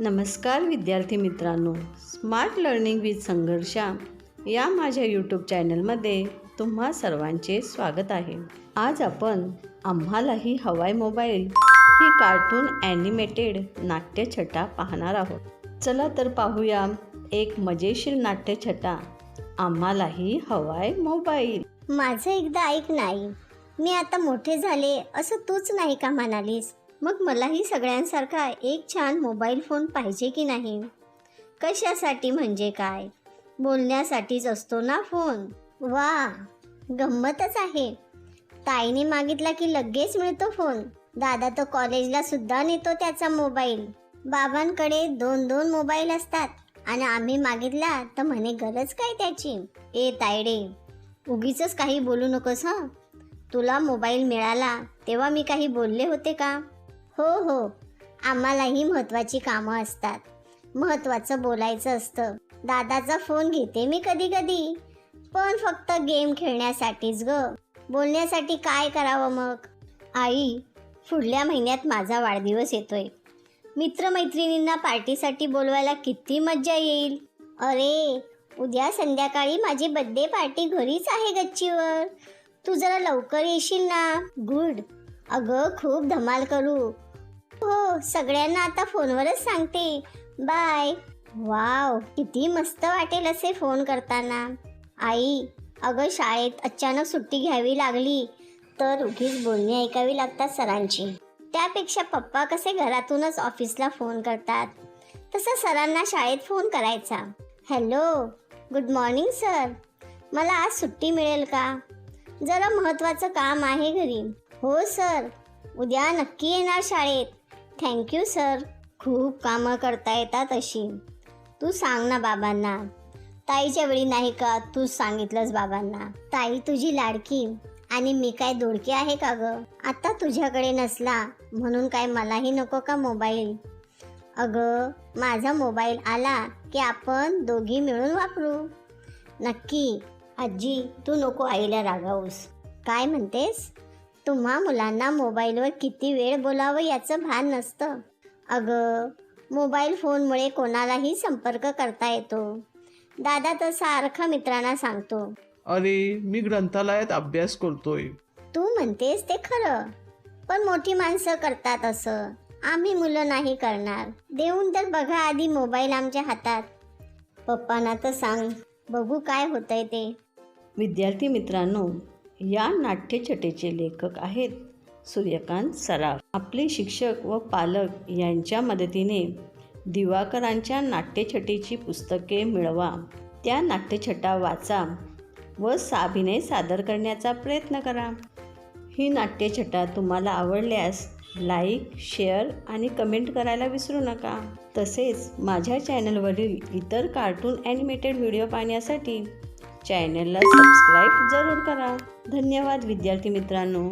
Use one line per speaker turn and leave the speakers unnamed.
नमस्कार विद्यार्थी मित्रांनो. स्मार्ट लर्निंग विथ संघर्षा या माझ्या यूट्यूब चॅनलमध्ये तुम्हा सर्वांचे स्वागत आहे. आज आपण आम्हालाही हवाय मोबाईल ही कार्टून ॲनिमेटेड नाट्यछटा पाहणार आहोत. चला तर पाहूया एक मजेशीर नाट्यछटा आम्हालाही हवाय मोबाईल.
माझं एकदा ऐक नाही मी आता मोठे झाले असं तूच नाही का म्हणालीस? मग मलाही सगळ्यांसारखा एक छान मोबाईल फोन पाहिजे की नाही? कशासाठी म्हणजे काय? बोलण्यासाठीच असतो ना फोन? वा गंमतच आहे. ताईने मागितला की लगेच मिळतो फोन. दादा तो कॉलेजला सुद्धा नेतो त्याचा मोबाईल. बाबांकडे दोन दोन मोबाईल असतात. आणि आम्ही मागितला तर म्हणे गरज काय त्याची? ए तायडे उगीच काही बोलू नकोस हं. तुला मोबाईल मिळाला तेव्हा मी काही बोलले होते का? हो हो. आम्हालाही महत्त्वाची कामं असतात. महत्त्वाचं बोलायचं असतं. दादाचा फोन घेते मी कधी कधी पण फक्त गेम खेळण्यासाठीच ग. बोलण्यासाठी काय करावं मग? आई पुढल्या महिन्यात माझा वाढदिवस येतोय. मित्रमैत्रिणींना पार्टीसाठी बोलवायला किती मज्जा येईल. अरे उद्या संध्याकाळी माझी बड्डे पार्टी घरीच आहे गच्चीवर. तू जरा लवकर येशील ना. गुड. अगं खूप धमाल करू. हो सगळ्यांना आता फोनवरच सांगते. बाय. वाव किती मस्त वाटेल असे फोन करताना. आई अगं शाळेत अचानक सुट्टी घ्यावी लागली. तर उगीच बोलणी ऐकावी लागतात सरांची. त्यापेक्षा पप्पा कसे घरातूनच ऑफिसला फोन करतात. तसं सरांना शाळेत फोन करायचा. Hello good morning sir. मला आज सुट्टी मिळेल का? जरा महत्त्वाचं काम आहे घरी. हो सर. उद्या नक्की येणार शाळेत. थँक्यू सर खूप कामं करता येतात अशी. तू सांग ना बाबांना. ताईच्या वेळी नाही का तूच सांगितलंस बाबांना. ताई तुझी लाडकी. आणि मी काय दोडकी आहे का ग? आता तुझ्याकडे नसला म्हणून काय मलाही नको का मोबाईल? अगं माझा मोबाईल आला की आपण दोघी मिळून वापरू. नक्की. आजी तू नको आईला रागावूस. काय म्हणतेस? तुम्हा मुलांना मोबाईलवर किती वेळ बोलावं याचं भान नसतं. अगं मोबाईल फोनमुळे कोणालाही संपर्क करता येतो. दादा तर सारखा मित्रांना सांगतो.
अरे मी ग्रंथालयात अभ्यास करतोय.
तू म्हणतेस ते खरं. पण मोठी माणसं करतात असं. आम्ही मुलं नाही करणार. देऊन तर बघा आधी मोबाईल आमच्या हातात. पप्पांना तर सांग बघू काय होतंय ते.
विद्यार्थी मित्रांनो या नाट्यछटेचे लेखक आहेत सूर्यकांत सराफ. आपले शिक्षक व पालक यांच्या मदतीने दिवाकरांच्या नाट्यछटेची पुस्तके मिळवा. त्या नाट्यछटा वाचा व साभिनय सादर करण्याचा प्रयत्न करा. ही नाट्यछटा तुम्हाला आवडल्यास लाईक शेअर आणि कमेंट करायला विसरू नका. तसेच माझ्या चॅनलवरील इतर कार्टून ॲनिमेटेड व्हिडिओ पाहण्यासाठी चॅनलला सबस्क्राईब जरूर करा. धन्यवाद विद्यार्थी मित्रांनो.